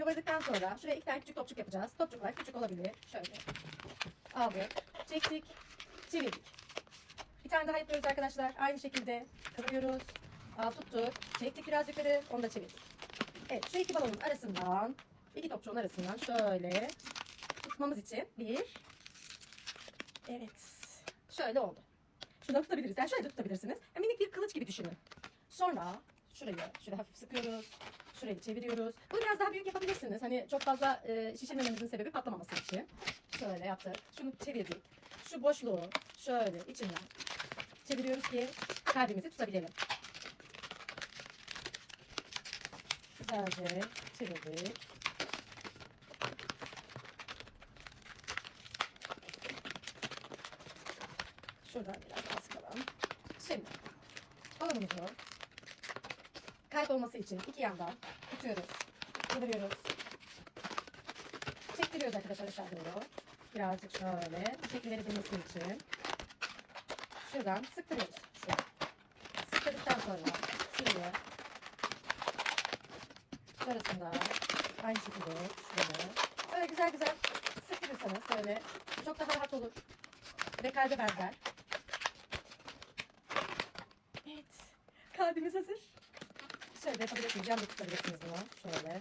kıvırdıktan sonra şuraya iki tane küçük topçuk yapacağız. Topçuklar küçük olabilir. Şöyle. Aldık. Çektik. Çevirdik. Bir tane daha yapıyoruz arkadaşlar. Aynı şekilde kıvırıyoruz. Aa, tuttuk. Çektik biraz yukarı. Onu da çevirdik. Evet şu iki balonun arasından iki topçuğun arasından şöyle tutmamız için bir evet şöyle oldu. Şuradan tutabiliriz. Yani şöyle de tutabilirsiniz. Yani minik bir kılıç gibi düşünün. Sonra şurayı şöyle hafif sıkıyoruz. Şurayı çeviriyoruz. Bunu biraz daha büyük yapabilirsiniz. Hani çok fazla e, şişirmememizin sebebi patlamaması için. Şöyle yaptık. Şunu çevirdik. Şu boşluğu şöyle içinden çeviriyoruz ki kalbimizi tutabilelim. Güzelce çevirdik. Şuradan biraz daha sıkalım. Şimdi balonumuzu kalp olması için iki yandan tutuyoruz. Kıvırıyoruz. Çektiriyoruz arkadaşlar aşağı doğru. Birazcık şöyle şekli verebilmesi için. Şuradan sıktırıyoruz. Şu. Sıktırdıktan sonra şuraya Sonrasında aynı şekilde şöyle. Böyle güzel güzel sıktırırsanız böyle çok daha rahat olur. Ve kalbe benzer. Evet. Kalbimiz hazır. De yapabilirsiniz. Yan da tutabilirsiniz bunu. Şöyle.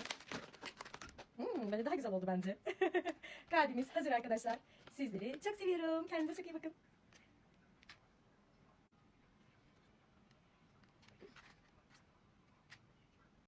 Hmm, böyle daha güzel oldu bence. Kalbimiz hazır arkadaşlar. Sizleri çok seviyorum. Kendinize çok iyi bakın.